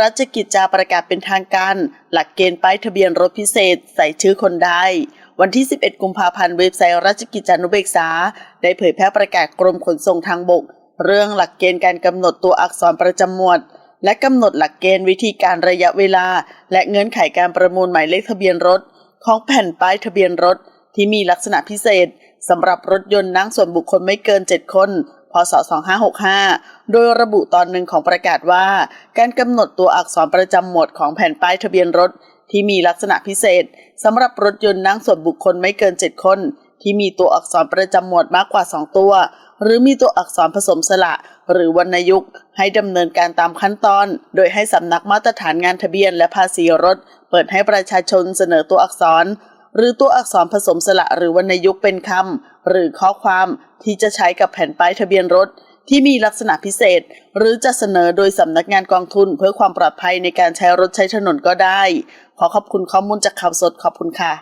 ราชกิจจาประกาศเป็นทางการ หลักเกณฑ์ป้ายทะเบียนรถพิเศษใส่ชื่อคนได้ วันที่ 11 กุมภาพันธ์เว็บไซต์ราชกิจจานุเบกษา ได้เผยแพร่ประกาศกรมขนส่งทางบก เรื่องหลักเกณฑ์การกำหนดตัวอักษรประจำหมวด และกำหนดหลักเกณฑ์วิธีการระยะเวลา และเงื่อนไขการประมูลหมายเลขทะเบียนรถ ของแผ่นป้ายทะเบียนรถ ที่มีลักษณะพิเศษสำหรับรถยนต์นั่งส่วนบุคคลไม่เกิน 7 คน พศ 2565 โดยระบุตอนหนึ่งของประกาศว่า การกำหนดตัวอักษรประจำหมวดของแผ่นป้ายทะเบียนรถ ที่มีลักษณะพิเศษสำหรับรถยนต์นั่งส่วนบุคคลไม่เกิน 7 คน ที่มีตัวอักษรประจำหมวดมากกว่า 2 ตัว หรือมีตัวอักษรผสมสระ หรือวรรณยุกต์ให้ดำเนินการตามขั้นตอน โดยให้สำนักมาตรฐานงานทะเบียนและภาษีรถ เปิดให้ประชาชนเสนอตัวอักษร หรือตัวอักษรผสมสระหรือวรรณยุกต์เป็นคำหรือข้อความที่จะใช้กับแผ่นป้ายทะเบียนรถ ที่มีลักษณะพิเศษ หรือจะเสนอโดยสำนักงานกองทุนเพื่อความปลอดภัยในการใช้รถใช้ถนนก็ได้ ขอขอบคุณข้อมูลจากข่าวสดขอบคุณค่ะ